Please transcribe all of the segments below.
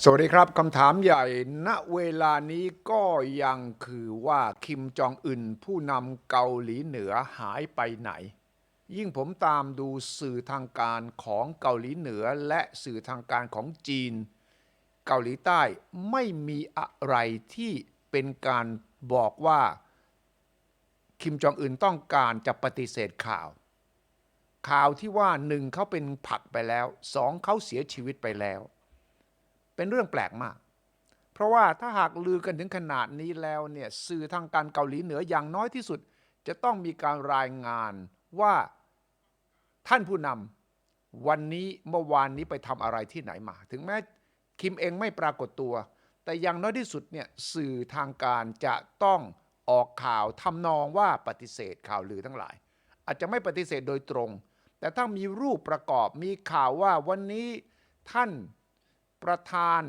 สวัสดีครับคำถามใหญ่ณเวลานี้ก็ยังคือว่าคิมจองอึนผู้นำเกาหลีเหนือหายไปไหน ยิ่งผมตามดูสื่อทางการของเกาหลีเหนือและสื่อทางการของจีน เกาหลีใต้ไม่มีอะไรที่เป็นการบอกว่า คิมจองอึนต้องการจะปฏิเสธข่าว ข่าวที่ว่าหนึ่งเขาเป็นผักไปแล้วสองเขาเสียชีวิตไปแล้ว เป็นเรื่องแปลกมาก เพราะว่าถ้าหากลือกันถึงขนาดนี้แล้วเนี่ยสื่อทางการเกาหลีเหนืออย่างน้อยที่สุด จะต้องมีการรายงานว่าท่านผู้นำวันนี้เมื่อวานนี้ไปทำอะไรที่ไหนมา ถึงแม้คิมเองไม่ปรากฏตัว แต่อย่างน้อยที่สุดเนี่ยสื่อทางการจะต้องออกข่าวทำนองว่าปฏิเสธข่าวลือทั้งหลาย อาจจะไม่ปฏิเสธโดยตรง แต่ถ้ามีรูปประกอบมีข่าวว่าวันนี้ท่าน ประธาน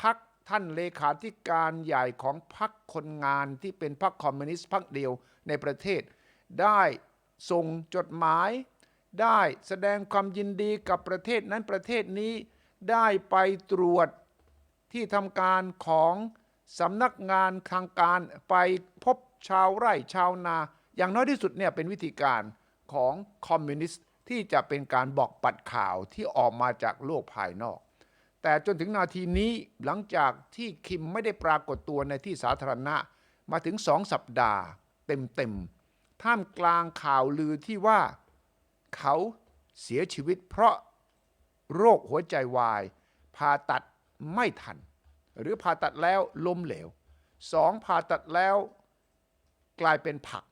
พักท่านเลขาธิการใหญ่ของพักคนงานที่เป็นพักคอมมิวนิสต์พักเดียวในประเทศ ได้ส่งจดหมาย ได้แสดงความยินดีกับประเทศนั้นประเทศนี้ได้ไปตรวจที่ทำการของสำนักงานทางการไปพบชาวไร่ชาวนา อย่างน้อยที่สุดเนี่ยเป็นวิธีการของคอมมิวนิสต์ที่จะเป็นการบอกปัดข่าวที่ออกมาจากโลกภายนอก แต่จนถึงนาทีนี้หลังจากที่คิมไม่ได้ปรากฏตัวในที่สาธารณะ มาถึงสองสัปดาห์ เต็มๆ ท่ามกลางข่าวลือที่ว่า เขาเสียชีวิตเพราะโรคหัวใจวาย ผ่าตัดไม่ทัน หรือผ่าตัดแล้วล้มเหลวสองผ่าตัดแล้วกลายเป็นผัก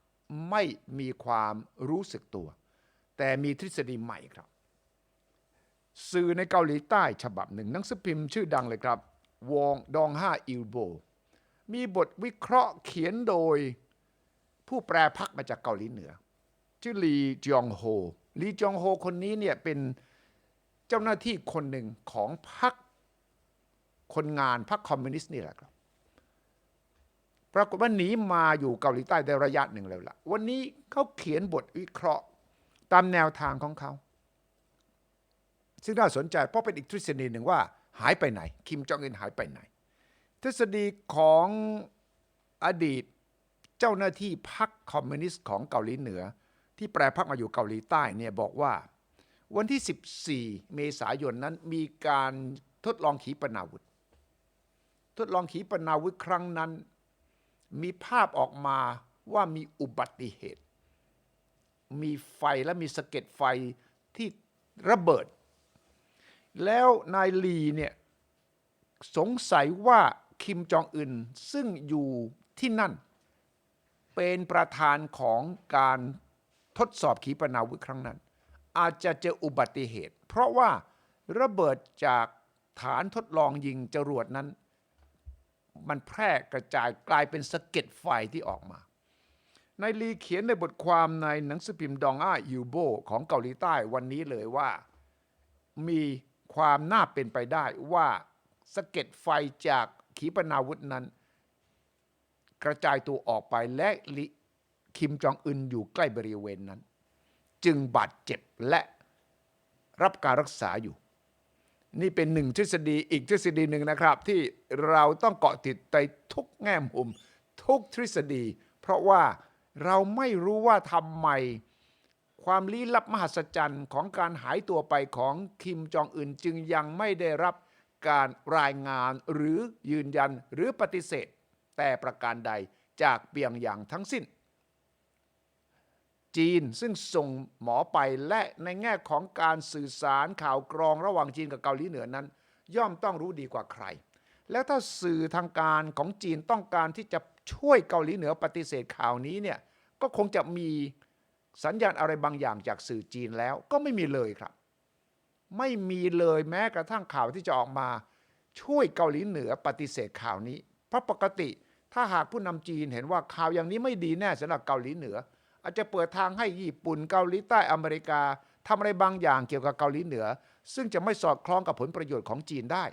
ไม่มีความรู้สึกตัว แต่มีทฤษฎีใหม่ครับ สื่อในเกาหลีใต้ฉบับหนึ่งหนังสือพิมพ์ชื่อดังเลยครับ วองดองห้าอิลโบ มีบทวิเคราะห์เขียนโดย ผู้แปลพักมาจากเกาหลีเหนือ ชื่อลีจองโฮ ลีจองโฮคนนี้เนี่ยเป็นเจ้าหน้าที่คนหนึ่งของพรรคนงานพรรคคอมมิวนิสต์นี่แหละครับ ปรากฏว่าหนีมาอยู่เกาหลีใต้ได้ระยะหนึ่งแล้วล่ะ วันนี้เขาเขียนบทวิเคราะห์ตามแนวทางของเขา ซึ่งน่าสนใจเพราะเป็นอีกทฤษฎีหนึ่งว่าหายไปไหน คิมจองอึนหายไปไหน ทฤษฎีของอดีตเจ้าหน้าที่พรรคคอมมิวนิสต์ของเกาหลีเหนือ ที่แปรพรรคมาอยู่เกาหลีใต้เนี่ยบอกว่า วันที่ 14 เมษายนนั้นมีการทดลองขีปนาวุธ ทดลองขีปนาวุธครั้งนั้น มีภาพออกมาว่ามีอุบัติเหตุ มีไฟและมีสะเก็ดไฟที่ระเบิด แล้วนายลีเนี่ยสงสัยว่าคิมจองอึนซึ่งอยู่ที่นั่น เป็นประธานของการทดสอบขีปนาวุธครั้งนั้น อาจจะเจออุบัติเหตุ เพราะว่าระเบิดจากฐานทดลองยิงจรวดนั้น มันแพร่กระจายกลายเป็นสะเก็ดไฟที่ออกมานายลีเขียนในบทความในหนังสือพิมพ์ดองอ้ายูโบของเกาหลีใต้วันนี้เลยว่า มี ความน่าเป็นไปได้ว่าสะเก็ดไฟจากขีปนาวุธนั้น กระจายตัวออกไปและลิคิมจองอึนอยู่ใกล้บริเวณนั้น จึงบาดเจ็บและรับการรักษาอยู่ นี่เป็นหนึ่งทฤษฎีอีกทฤษฎีหนึ่งนะครับ ที่เราต้องเกาะติดในทุกแง่มุม ทุกทฤษฎี เพราะว่าเราไม่รู้ว่าทำไม ความลี้ลับมหัศจรรย์ของการหายตัวไปของคิมจองอึนจึงยังไม่ได้รับการรายงานหรือยืนยันหรือปฏิเสธ แต่ประการใดจากเปียงอย่างทั้งสิ้น จีนซึ่งส่งหมอไปและในแง่ของการสื่อสารข่าวกรองระหว่างจีนกับเกาหลีเหนือนั้น ย่อมต้องรู้ดีกว่าใคร แล้วถ้าสื่อทางการของจีนต้องการที่จะช่วยเกาหลีเหนือปฏิเสธข่าวนี้เนี่ยก็คงจะมี สัญญาณอะไรบางอย่างจากสื่อจีนแล้วก็ไม่มีเลยครับ ไม่มีเลยแม้กระทั่งข่าวที่จะออกมา ช่วยเกาหลีเหนือปฏิเสธข่าวนี้ เพราะปกติถ้าหากผู้นำจีนเห็นว่าข่าวอย่างนี้ไม่ดีแน่สำหรับเกาหลีเหนือ อาจจะเปิดทางให้ญี่ปุ่นเกาหลีใต้อเมริกาทำอะไรบางอย่างเกี่ยวกับเกาหลีเหนือ ซึ่งจะไม่สอดคล้องกับผลประโยชน์ของจีนได้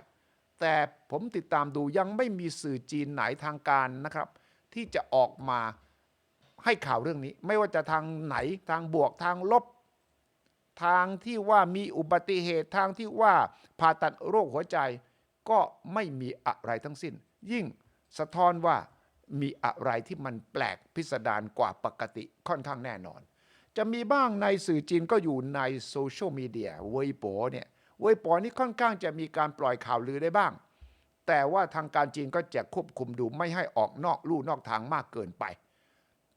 แต่ผมติดตามดูยังไม่มีสื่อจีนไหนทางการนะครับ ที่จะออกมา ให้ข่าวเรื่องนี้ ไม่ว่าจะทางไหนทางบวกทางลบ ทางที่ว่ามีอุบัติเหตุทางที่ว่าผ่าตัดโรคหัวใจ ก็ไม่มีอะไรทั้งสิ้น ยิ่งสะท้อนว่ามีอะไรที่มันแปลกพิสดารกว่าปกติค่อนข้างแน่นอน จะมีบ้างในสื่อจีนก็อยู่ในโซเชียลมีเดียเวยโปเนี่ยเวยโปนี่ค่อนข้างจะมีการปล่อยข่าวลือได้บ้าง แต่ว่าทางการจีนก็จะควบคุมดูไม่ให้ออกนอกลู่นอกทางมากเกินไป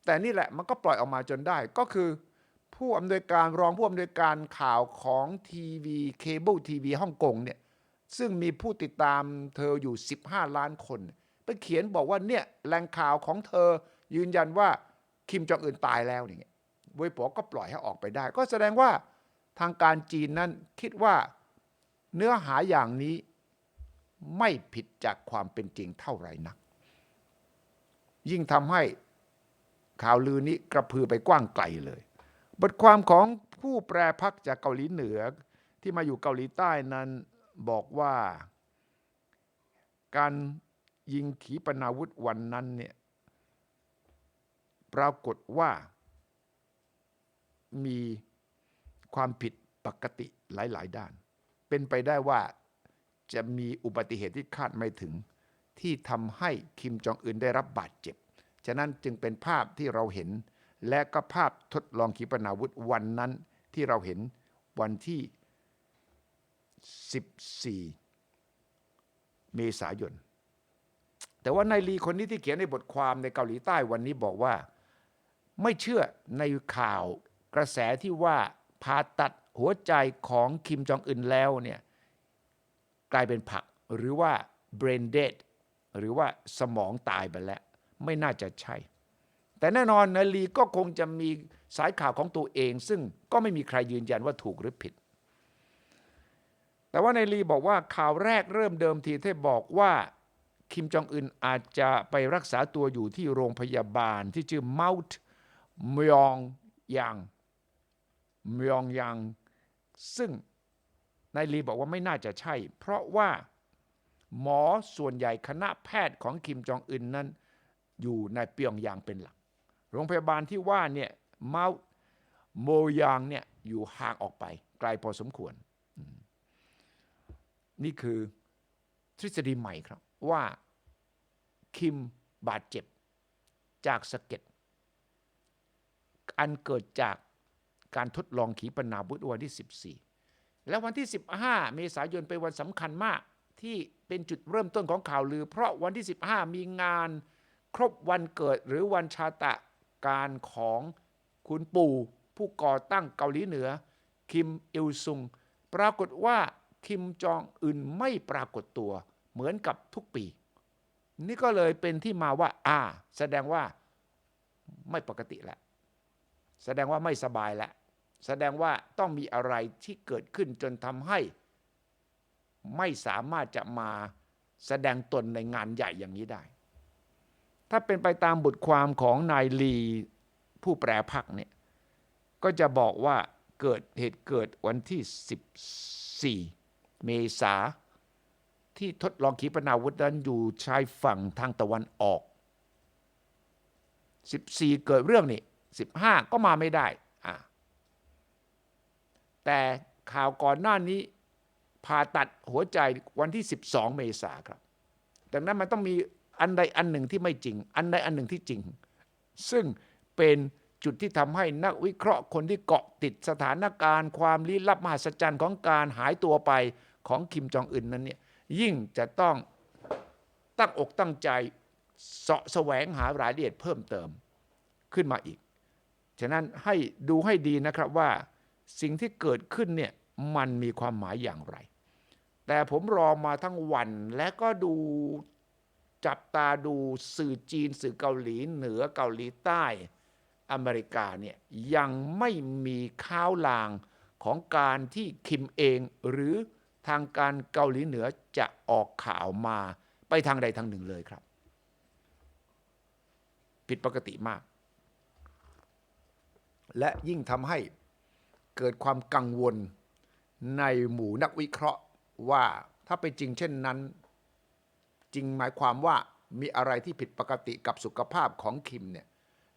แต่นี่แหละมันก็ปล่อยออกมาจนได้ก็คือ ผู้อำนวยการรองผู้อำนวยการข่าวของทีวีเคเบิลทีวีฮ่องกงเนี่ยซึ่งมีผู้ติดตามเธออยู่ 15 ล้านคน ไปเขียนบอกว่าเนี่ยแหล่งข่าวของเธอยืนยันว่าคิมจองอึนตายแล้วอย่างเงี้ยเวยป๋อก็ปล่อยให้ออกไปได้ ก็แสดงว่าทางการจีนนั้นคิดว่าเนื้อหาอย่างนี้ไม่ผิดจากความเป็นจริงเท่าไหร่นัก ยิ่งทำให้ ข่าวลือนี้กระพือไปกว้างไกลเลย บทความของผู้แปรพักจากเกาหลีเหนือที่มาอยู่เกาหลีใต้นั้นบอกว่า การยิงขีปนาวุธวันนั้นเนี่ยปรากฏว่ามีความผิดปกติหลาย ๆ ด้าน เป็นไปได้ว่าจะมีอุบัติเหตุที่คาดไม่ถึง ที่ทำให้คิมจองอึนได้รับบาดเจ็บ ฉะนั้นจึงเป็นภาพที่เราเห็น และก็ภาพทดลองขีปนาวุธวันนั้นที่เราเห็นวันที่ 14 เมษายน แต่ว่านายลีคนนี้ที่เขียนในบทความในเกาหลีใต้วันนี้บอกว่า ไม่เชื่อในข่าวกระแสที่ว่าผ่าตัดหัวใจของคิมจองอึนแล้วเนี่ยกลายเป็นผักหรือว่า brain dead หรือว่าสมองตายไปแล้ว ไม่น่าจะใช่ แต่แน่นอนนายลีก็คงจะมีสายข่าวของตัวเอง ซึ่งก็ไม่มีใครยืนยันว่าถูกหรือผิด แต่ว่านายลีบอกว่าข่าวแรกเริ่มเดิมทีที่บอกว่าคิมจองอึนอาจจะไปรักษาตัวอยู่ที่โรงพยาบาลที่ชื่อเมาท์มยองยังมยองยังซึ่งนายลีบอกว่าไม่น่าจะใช่ เพราะว่าหมอส่วนใหญ่คณะแพทย์ของคิมจองอึนนั้น อยู่ในเปียงยางเป็นหลัก โรงพยาบาลที่ว่าเนี่ยเมาโมยางเนี่ยอยู่ห่างออกไป ไกลพอสมควร นี่คือทฤษฎีใหม่ครับ ว่าคิมบาดเจ็บจากสะเก็ดอันเกิดจากการทดลองขีปนาวุธวันที่ 14 แล้ววันที่ 15 เมษายนเป็นวันสำคัญมาก ที่เป็นจุดเริ่มต้นของข่าวลือ เพราะวันที่ 15 มีงาน ครบวันเกิดหรือวันชาตะการของคุณปู่ ผู้ก่อตั้งเกาหลีเหนือ คิมอิลซุง ปรากฏว่าคิมจองอึนไม่ปรากฏตัวเหมือนกับทุกปี นี่ก็เลยเป็นที่มาว่า อ่า แสดงว่าไม่ปกติแล้วแสดงว่าไม่สบายแล้วแสดงว่าต้องมีอะไรที่เกิดขึ้นจนทำให้ ไม่สามารถจะมาแสดงตนในงานใหญ่อย่างนี้ได้ ถ้าเป็นไปตามบทความของนายลีผู้แปรพักเนี่ยก็จะบอกว่าเกิดเหตุเกิดวันที่ 14 เมษาที่ทดลองขีปนาวุธนั้นอยู่ชายฝั่งทางตะวันออก 14 เกิดเรื่องนี่ 15 ก็มาไม่ได้อะแต่ข่าวก่อนหน้านี้ผ่าตัดหัวใจวันที่ 12 เมษาครับ ดังนั้นมันต้องมี อันใดอันหนึ่งที่ไม่จริง อันใดอันหนึ่งที่จริง ซึ่งเป็นจุดที่ทำให้นักวิเคราะห์คนที่เกาะติดสถานการณ์ความลี้ลับมหัศจรรย์ของการหายตัวไปของคิมจองอึนนั้นเนี่ยยิ่งจะต้องตั้งอกตั้งใจเสาะแสวงหารายละเอียดเพิ่มเติมขึ้นมาอีก ฉะนั้นให้ดูให้ดีนะครับว่าสิ่งที่เกิดขึ้นเนี่ยมันมีความหมายอย่างไร แต่ผมรอมาทั้งวันและก็ดู จับตาดูสื่อจีนสื่อเกาหลีเหนือเกาหลีใต้อเมริกาเนี่ยยังไม่มีข้าวลางของการที่คิมเอง หรือทางการเกาหลีเหนือจะออกข่าวมาไปทางใดทางหนึ่งเลยครับ ผิดปกติมาก และยิ่งทำให้เกิดความกังวลในหมู่นักวิเคราะห์ว่าถ้าเป็นจริงเช่นนั้น ริงหมายความว่ามีอะไรที่ผิดปกติกับสุขภาพของคิมเนี่ย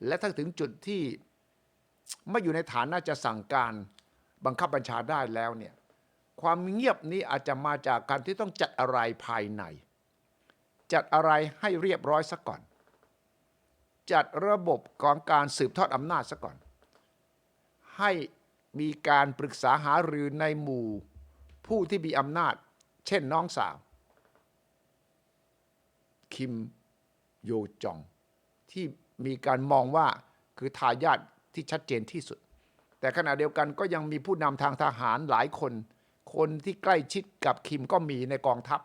และถ้าถึงจุดที่ไม่อยู่ในฐานะจะสั่งการบังคับบัญชาได้แล้วเนี่ยความเงียบนี้อาจจะมาจากการที่ต้องจัดอะไรภายใน จัดอะไรให้เรียบร้อยซะก่อน จัดระบบของการสืบทอดอำนาจซะก่อน ให้มีการปรึกษาหารือในหมู่ผู้ที่มีอำนาจ เช่นน้องสาว คิมโยจอง ที่มีการมองว่าคือทายาทที่ชัดเจนที่สุด แต่ขณะเดียวกันก็ยังมีผู้นำทางทหารหลายคน คนที่ใกล้ชิดกับคิมก็มีในกองทัพ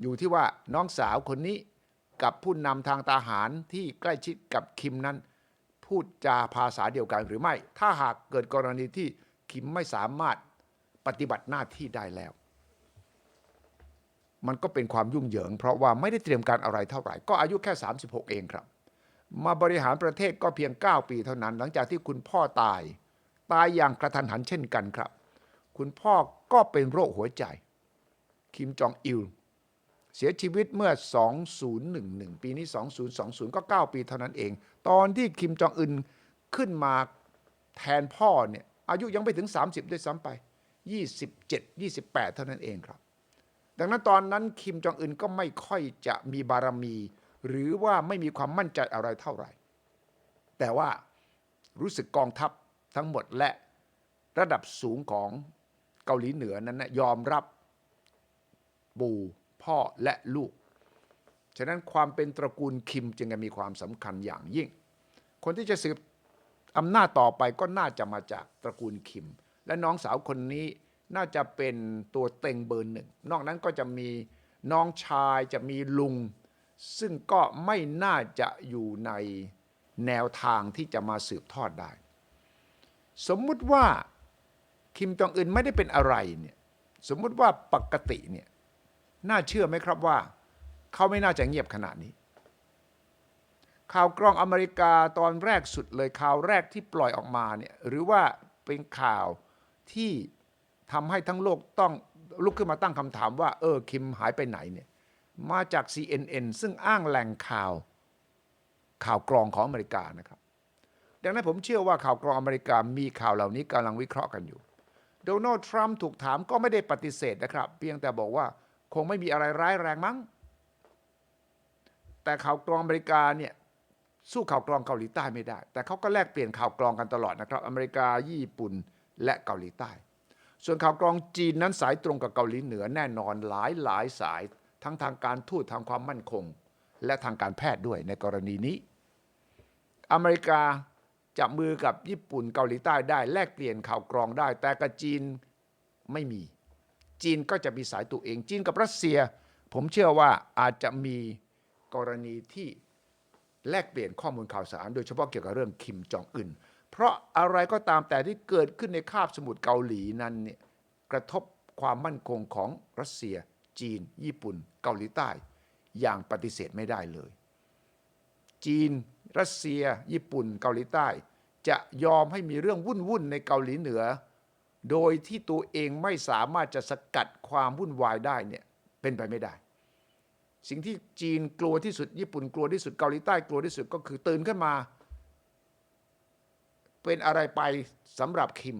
อยู่ที่ว่าน้องสาวคนนี้กับผู้นำทางทหารที่ใกล้ชิดกับคิมนั้น พูดจาภาษาเดียวกันหรือไม่ ถ้าหากเกิดกรณีที่คิมไม่สามารถปฏิบัติหน้าที่ได้แล้ว มันก็เป็นความยุ่งเหยิง เพราะว่าไม่ได้เตรียมการอะไรเท่าไหร่ ก็อายุแค่ 36 เองครับ มาบริหารประเทศก็เพียง 9 ปีเท่านั้น หลังจากที่คุณพ่อตาย ตายอย่างกระทันหันเช่นกันครับ คุณพ่อก็เป็นโรคหัวใจ คิมจองอิลเสียชีวิตเมื่อ 2011 ปีนี้ 2020 ก็ 9 ปีเท่านั้นเอง ตอนที่คิมจองอึนขึ้นมาแทนพ่อเนี่ยอายุยังไม่ถึง 30 ด้วยซ้ำไป 27 28 เท่านั้นเองครับ ดังนั้นตอนนั้นคิมจองอึนก็ไม่ค่อยจะมีบารมี หรือว่าไม่มีความมั่นใจอะไรเท่าไหร่ แต่ว่ารู้สึกกองทัพทั้งหมดและระดับสูงของเกาหลีเหนือนั้นนะยอมรับปู่พ่อและลูก ฉะนั้นความเป็นตระกูลคิมจึงมีความสำคัญอย่างยิ่ง คนที่จะสืบอำนาจต่อไปก็น่าจะมาจากตระกูลคิม และน้องสาวคนนี้ น่าจะเป็นตัวเต็งเบอร์หนึ่ง นอกนั้นก็จะมีน้องชายจะมีลุง ซึ่งก็ไม่น่าจะอยู่ในแนวทางที่จะมาสืบทอดได้ สมมุติว่าคิมจองอึนไม่ได้เป็นอะไรเนี่ยสมมุติว่าปกติเนี่ยน่าเชื่อไหมครับว่า เขาไม่น่าจะเงียบขนาดนี้ ข่าวกรองอเมริกาตอนแรกสุดเลยข่าวแรกที่ปล่อยออกมาเนี่ยหรือว่าเป็นข่าวที่ ทำให้ทั้งโลกต้องลุกขึ้นมาตั้งคำถามว่า เออ คิมหายไปไหนเนี่ย มาจาก CNN ซึ่งอ้างแหล่งข่าว ข่าวกรองของอเมริกานะครับ ดังนั้นผมเชื่อว่าข่าวกรองอเมริกามีข่าวเหล่านี้กำลังวิเคราะห์กันอยู่ โดนัลด์ทรัมป์ถูกถามก็ไม่ได้ปฏิเสธนะครับ เพียงแต่บอกว่าคงไม่มีอะไรร้ายแรงมั้ง แต่ข่าวกรองอเมริกาเนี่ยสู้ข่าวกรองเกาหลีใต้ไม่ได้ แต่เขาก็แลกเปลี่ยนข่าวกรองกันตลอดนะครับ อเมริกาญี่ปุ่นและเกาหลีใต้ ส่วนข่าวกรองจีนนั้นสายตรงกับเกาหลีเหนือแน่นอนหลายหลายสายทั้งทางการทูตทางความมั่นคง และทางการแพทย์ด้วยในกรณีนี้ อเมริกาจับมือกับญี่ปุ่นเกาหลีใต้ได้แลกเปลี่ยนข่าวกรองได้ แต่กับจีนไม่มี จีนก็จะมีสายตัวเอง จีนกับรัสเซีย ผมเชื่อว่าอาจจะมีกรณีที่แลกเปลี่ยนข้อมูลข่าวสาร โดยเฉพาะเกี่ยวกับเรื่องคิมจองอึน เพราะอะไรก็ตามแต่ที่เกิดขึ้นในคาบสมุทรเกาหลีนั้นเนี่ยกระทบความมั่นคงของรัสเซีย จีน ญี่ปุ่น เกาหลีใต้ อย่างปฏิเสธไม่ได้เลย จีน รัสเซีย ญี่ปุ่น เกาหลีใต้ จะยอมให้มีเรื่องวุ่นวุ่นในเกาหลีเหนือ โดยที่ตัวเองไม่สามารถจะสกัดความวุ่นวายได้เนี่ยเป็นไปไม่ได้ สิ่งที่จีนกลัวที่สุดญี่ปุ่นกลัวที่สุดเกาหลีใต้กลัวที่สุดก็คือตื่นขึ้นมา เป็นอะไรไปสำหรับคิม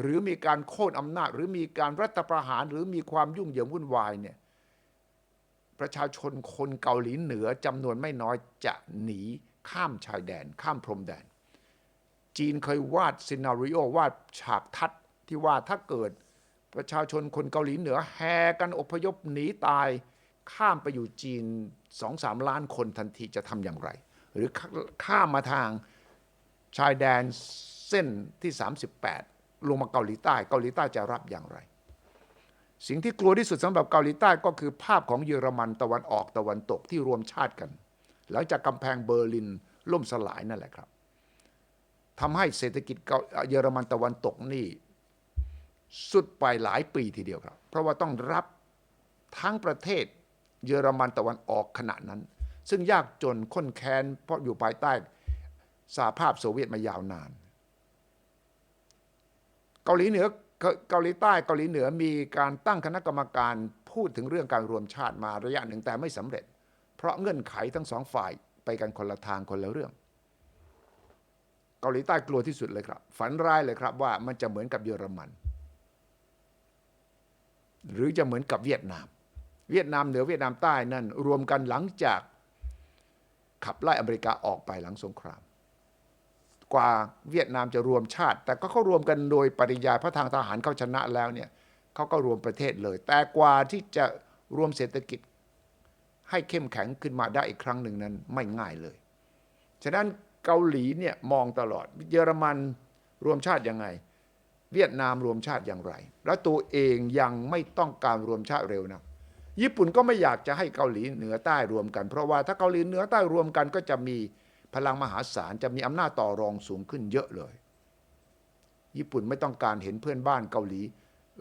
หรือมีการโค่นอำนาจ หรือมีการรัฐประหารหรือมีความยุ่งเหยิงวุ่นวายเนี่ยประชาชนคนเกาหลีเหนือจำนวนไม่น้อยจะหนีข้ามชายแดน ข้ามพรมแดน จีนเคยวาดซีนารีโอวาดฉากทัศน์ที่ว่าถ้าเกิดประชาชนคนเกาหลีเหนือแห่กันอพยพหนีตาย ข้ามไปอยู่จีนสองสามล้านคนทันทีจะทำอย่างไร หรือข้ามมาทาง ชายแดนเส้นที่ 38 ลงมาเกาหลีใต้ เกาหลีใต้จะรับอย่างไร สิ่งที่กลัวที่สุดสำหรับเกาหลีใต้ก็คือภาพของเยอรมันตะวันออกตะวันตกที่รวมชาติกัน หลังจากกำแพงเบอร์ลินล่มสลายนั่นแหละครับทำให้เศรษฐกิจเกาเยอรมันตะวันตกนี่สุดไปหลายปีทีเดียวครับ เพราะว่าต้องรับทั้งประเทศเยอรมันตะวันออกขณะนั้น ซึ่งยากจนข้นแค้นเพราะอยู่ภายใต้ สหภาพโซเวียตมายาวนาน เกาหลีเหนือเกาหลีใต้เกาหลีเหนือมีการตั้งคณะกรรมการพูดถึงเรื่องการรวมชาติมาระยะหนึ่งแต่ไม่สำเร็จ เพราะเงื่อนไขทั้งสองฝ่ายไปกันคนละทางคนละเรื่อง เกาหลีใต้กลัวที่สุดเลยครับ ฝันร้ายเลยครับว่ามันจะเหมือนกับเยอรมัน หรือจะเหมือนกับเวียดนาม เวียดนามเหนือเวียดนามใต้นั่นรวมกันหลังจากขับไล่อเมริกาออกไปหลังสงคราม กว่าเวียดนามจะรวมชาติ แต่ก็เขารวมกันโดยปริยายเพราะทางทหารเขาชนะแล้วเนี่ยเขาก็รวมประเทศเลย แต่กว่าที่จะรวมเศรษฐกิจ ให้เข้มแข็งขึ้นมาได้อีกครั้งหนึ่งนั้นไม่ง่ายเลย ฉะนั้นเกาหลีเนี่ยมองตลอด เยอรมันรวมชาติยังไง เวียดนามรวมชาติอย่างไร แล้วตัวเองยังไม่ต้องการรวมชาติเร็วนะญี่ปุ่นก็ไม่อยากจะให้เกาหลีเหนือใต้รวมกัน เพราะว่าถ้าเกาหลีเหนือใต้รวมกันก็จะมี พลังมหาศาลจะมีอำนาจต่อรองสูงขึ้นเยอะเลย ญี่ปุ่นไม่ต้องการเห็นเพื่อนบ้านเกาหลี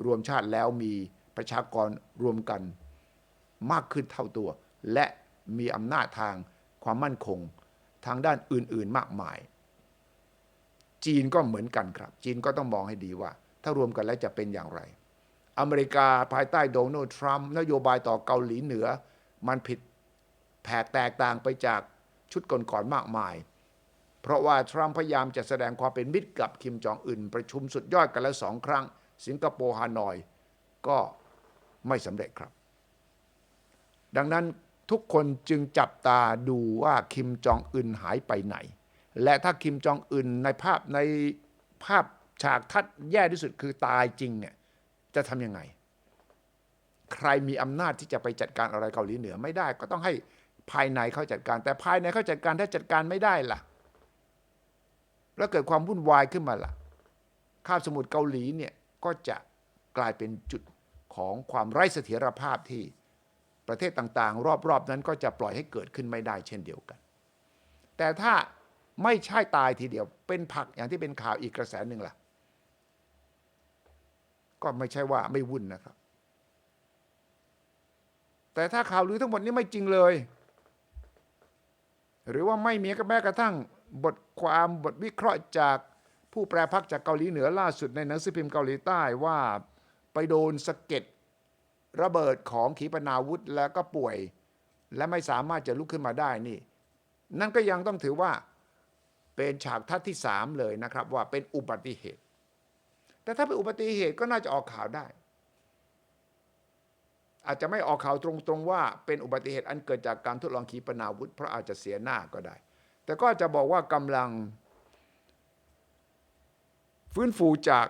รวมชาติแล้วมีประชากรรวมกันมากขึ้นเท่าตัว และมีอำนาจทางความมั่นคงทางด้านอื่น ๆ มากมาย จีนก็เหมือนกันครับ จีนก็ต้องมองให้ดีว่า ถ้ารวมกันแล้วจะเป็นอย่างไร อเมริกาภายใต้โดนัลด์ทรัมป์นโยบายต่อเกาหลีเหนือ มันผิดแผกแตกต่างไปจาก ชุดก่อนๆมากมาย เพราะว่าทรัมป์พยายามจะแสดงความเป็นมิตรกับคิมจองอึนประชุมสุดยอดกันแล้วสองครั้ง สิงคโปร์ฮานอย ก็ไม่สำเร็จครับ ดังนั้นทุกคนจึงจับตาดูว่าคิมจองอึนหายไปไหน และถ้าคิมจองอึนในภาพในภาพฉากทัดแย่ที่สุดคือตายจริงเนี่ยจะทำยังไง ใครมีอำนาจที่จะไปจัดการอะไรเกาหลีเหนือไม่ได้ ก็ต้องให้ ภายในเขาจัดการ แต่ภายในเขาจัดการถ้าจัดการไม่ได้ล่ะ แล้วเกิดความวุ่นวายขึ้นมาล่ะคาบสมุทรเกาหลีเนี่ยก็จะกลายเป็นจุดของความไร้เสถียรภาพที่ประเทศต่างๆ รอบๆนั้นก็จะปล่อยให้เกิดขึ้นไม่ได้เช่นเดียวกัน แต่ถ้าไม่ใช่ตายทีเดียว เป็นผักอย่างที่เป็นข่าวอีกกระแสหนึ่งล่ะ ก็ไม่ใช่ว่าไม่วุ่นนะครับ แต่ถ้าข่าวลือทั้งหมดนี้ไม่จริงเลย หรือว่าไม่มีแม้กระทั่งบทความบทวิเคราะห์จากผู้แปรพักจากเกาหลีเหนือล่าสุดในหนังสือพิมพ์เกาหลีใต้ว่าไปโดนสะเก็ดระเบิดของขีปนาวุธแล้วก็ป่วย และไม่สามารถจะลุกขึ้นมาได้นี่ นั่นก็ยังต้องถือว่าเป็นฉากทัศน์ที่สามเลยนะครับว่าเป็นอุบัติเหตุ แต่ถ้าเป็นอุบัติเหตุก็น่าจะออกข่าวได้ อาจจะไม่ออกข่าวตรงๆว่าเป็นอุบัติเหตุอันเกิดจากการทดลองขีปนาวุธ เพราะอาจจะเสียหน้าก็ได้ แต่ก็จะบอกว่ากำลังฟื้นฟูจาก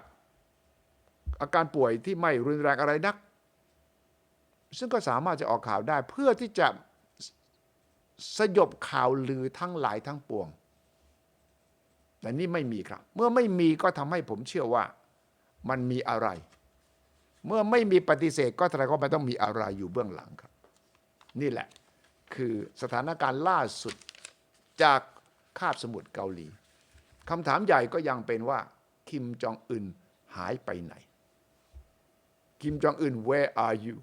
อาการป่วยที่ไม่รุนแรงอะไรนัก ซึ่งก็สามารถจะออกข่าวได้เพื่อที่จะสยบข่าวลือทั้งหลายทั้งปวง แต่นี่ไม่มีครับ เมื่อไม่มีก็ทำให้ผมเชื่อว่ามันมีอะไร เมื่อไม่มีปฏิเสธก็แสดงว่ามันต้องมีอะไรอยู่เบื้องหลังครับ นี่แหละคือสถานการณ์ล่าสุดจากคาบสมุทรเกาหลีคำถามใหญ่ก็ยังเป็นว่า คิมจองอึนหายไปไหน คิมจองอึน where are you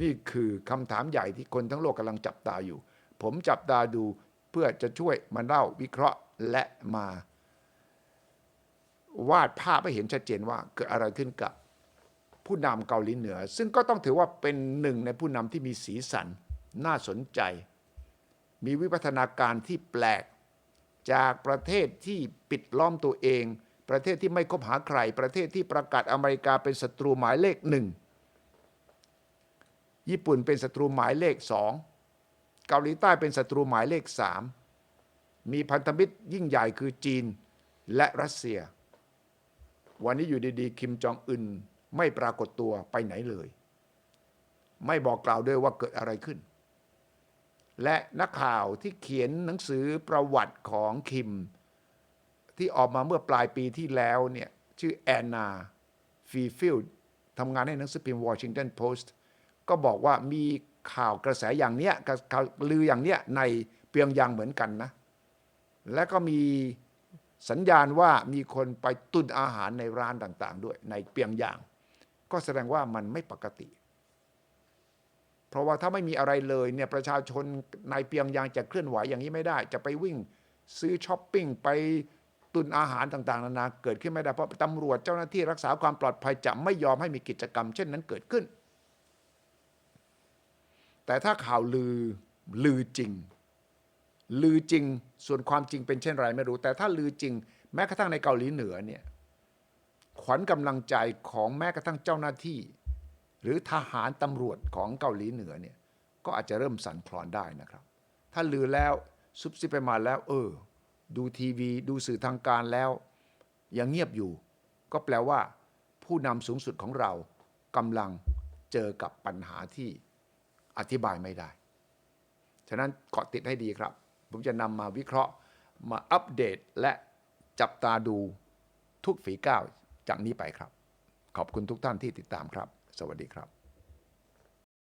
นี่คือคำถามใหญ่ที่คนทั้งโลกกำลังจับตาอยู่ ผมจับตาดูเพื่อจะช่วยมาเล่าวิเคราะห์และมา วาดภาพให้เห็นชัดเจนว่าเกิดอะไรขึ้นกับผู้นำเกาหลีเหนือ ซึ่งก็ต้องถือว่าเป็นหนึ่งในผู้นำที่มีสีสันน่าสนใจ มีวิวัฒนาการที่แปลก จากประเทศที่ปิดล้อมตัวเอง ประเทศที่ไม่คบหาใคร ประเทศที่ประกาศอเมริกาเป็นศัตรูหมายเลขหนึ่งญี่ปุ่นเป็นศัตรูหมายเลขสองเกาหลีใต้เป็นศัตรูหมายเลขสามมีพันธมิตรยิ่งใหญ่คือจีนและรัสเซีย วันนี้อยู่ดีๆ คิมจองอึนไม่ปรากฏตัวไปไหนเลย ไม่บอกกล่าวด้วยว่าเกิดอะไรขึ้น และนักข่าวที่เขียนหนังสือประวัติของคิม ที่ออกมาเมื่อปลายปีที่แล้วเนี่ยชื่อแอนนาฟีฟิลด์ทำงานให้หนังสือพิมพ์วอชิงตันโพสต์ก็บอกว่ามีข่าวกระแสอย่างเนี้ยข่าวลืออย่างเนี้ยในเปียงยางเหมือนกันนะ และก็มี สัญญาณว่ามีคนไปตุนอาหารในร้านต่างๆ ด้วยในเปียงยาง ก็แสดงว่ามันไม่ปกติ เพราะว่าถ้าไม่มีอะไรเลยเนี่ยประชาชนในเปียงยางจะเคลื่อนไหวอย่างนี้ไม่ได้ จะไปวิ่งซื้อช้อปปิ้งไปตุนอาหารต่างๆนานาเกิดขึ้นไม่ได้เพราะตำรวจเจ้าหน้าที่รักษาความปลอดภัยจะไม่ยอมให้มีกิจกรรม เช่นนั้นเกิดขึ้น แต่ถ้าข่าวลือลือจริง ลือจริงส่วนความจริงเป็นเช่นไรไม่รู้ แต่ถ้าลือจริง แม้กระทั่งในเกาหลีเหนือเนี่ยขวัญกำลังใจของแม้กระทั่งเจ้าหน้าที่ หรือทหารตำรวจของเกาหลีเหนือเนี่ยก็อาจจะเริ่มสั่นคลอนได้นะครับ ถ้าลือแล้วซุบซิบไปมาแล้ว เออ ดูทีวี ดูสื่อทางการแล้ว ยังเงียบอยู่ ก็แปลว่า ผู้นำสูงสุดของเรากำลังเจอกับปัญหาที่อธิบายไม่ได้ ฉะนั้นเกาะติดให้ดีครับ ผมจะนำมาวิเคราะห์มาอัปเดตและจับตาดูทุกฝีก้าวจากนี้ไปครับ ขอบคุณทุกท่านที่ติดตามครับ สวัสดีครับ